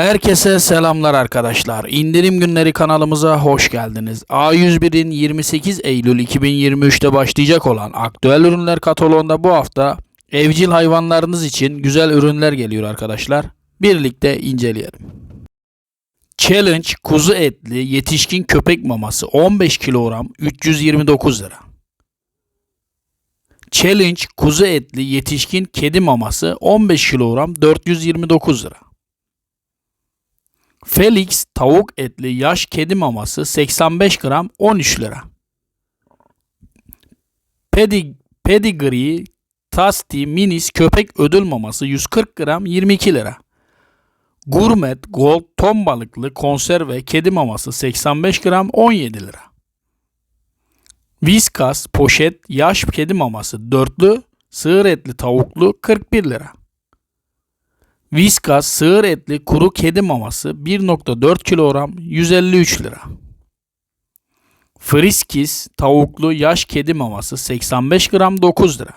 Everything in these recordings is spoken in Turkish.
Herkese selamlar arkadaşlar. İndirim günleri kanalımıza hoş geldiniz. A101'in 28 Eylül 2023'te başlayacak olan aktüel ürünler kataloğunda bu hafta evcil hayvanlarınız için güzel ürünler geliyor arkadaşlar. Birlikte inceleyelim. Challenge kuzu etli yetişkin köpek maması 15 kilogram 329 lira. Challenge kuzu etli yetişkin kedi maması 15 kilogram 429 lira. Felix tavuk etli yaş kedi maması 85 gram 13 lira. Pedig Pedigree Tasty Minis köpek ödül maması 140 gram 22 lira. Gourmet Gold ton balıklı konserve kedi maması 85 gram 17 lira. Whiskas poşet yaş kedi maması dörtlü sığır etli tavuklu 41 lira. Whiskas sığır etli kuru kedi maması 1.4 kilogram 153 lira. Friskis tavuklu yaş kedi maması 85 gram 9 lira.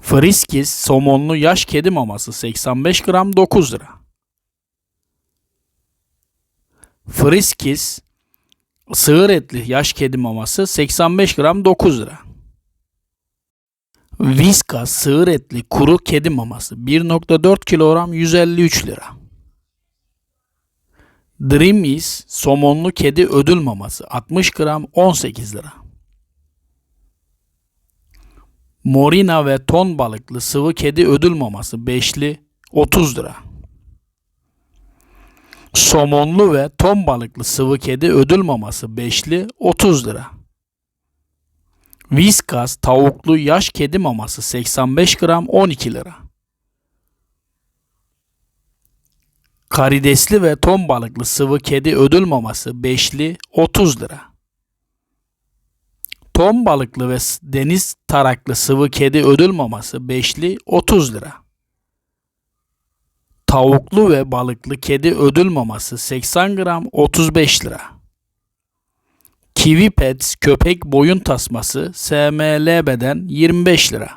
Friskis somonlu yaş kedi maması 85 gram 9 lira. Friskis sığır etli yaş kedi maması 85 gram 9 lira. Whiskas sığır etli kuru kedi maması 1.4 kilogram 153 lira. Dreamies somonlu kedi ödül maması 60 gram 18 lira. Morina ve ton balıklı sıvı kedi ödül maması beşli 30 lira. Somonlu ve ton balıklı sıvı kedi ödül maması beşli 30 lira. Whiskas tavuklu yaş kedi maması 85 gram 12 lira. Karidesli ve ton balıklı sıvı kedi ödül maması beşli 30 lira. Ton balıklı ve deniz taraklı sıvı kedi ödül maması beşli 30 lira. Tavuklu ve balıklı kedi ödül maması 80 gram 35 lira. Kiwi Pets köpek boyun tasması SML beden 25 lira.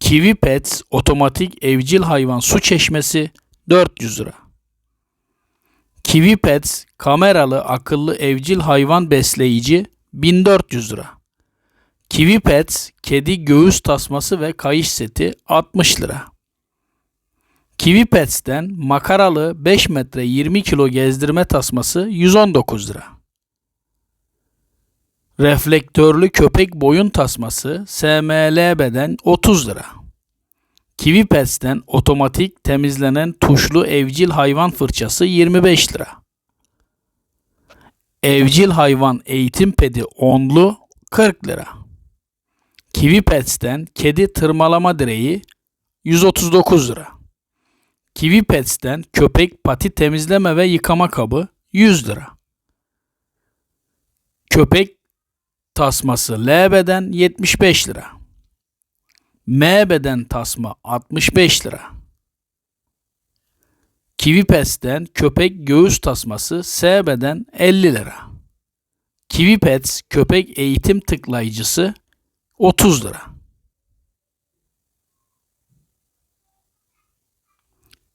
Kiwi Pets otomatik evcil hayvan su çeşmesi 400 lira. Kiwi Pets kameralı akıllı evcil hayvan besleyici 1400 lira. Kiwi Pets kedi göğüs tasması ve kayış seti 60 lira. Kiwi Pets'ten makaralı 5 metre 20 kilo gezdirme tasması 119 lira. Reflektörlü köpek boyun tasması SML beden 30 lira. Kiwi Pets'ten otomatik temizlenen tuşlu evcil hayvan fırçası 25 lira. Evcil hayvan eğitim pedi onlu 40 lira. Kiwi Pets'ten kedi tırmalama direği 139 lira. Kiwi Pets'ten köpek pati temizleme ve yıkama kabı 100 lira. Köpek tasması L beden 75 lira. M beden tasma 65 lira. Kiwi Pets'ten köpek göğüs tasması S beden 50 lira. Kiwi Pets köpek eğitim tıklayıcısı 30 lira.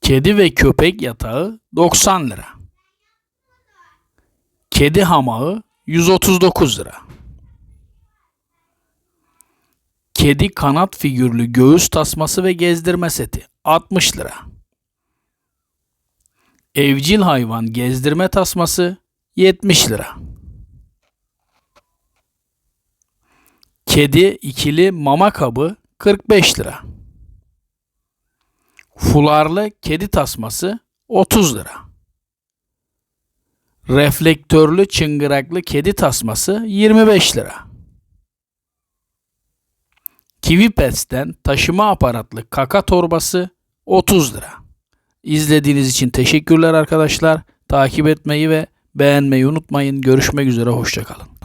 Kedi ve köpek yatağı 90 lira. Kedi hamağı 139 lira. Kedi kanat figürlü göğüs tasması ve gezdirme seti 60 lira. Evcil hayvan gezdirme tasması 70 lira. Kedi ikili mama kabı 45 lira. Fularlı kedi tasması 30 lira. Reflektörlü çıngıraklı kedi tasması 25 lira. Kiwi Pets'ten taşıma aparatlı kaka torbası 30 lira. İzlediğiniz için teşekkürler arkadaşlar. Takip etmeyi ve beğenmeyi unutmayın. Görüşmek üzere hoşçakalın.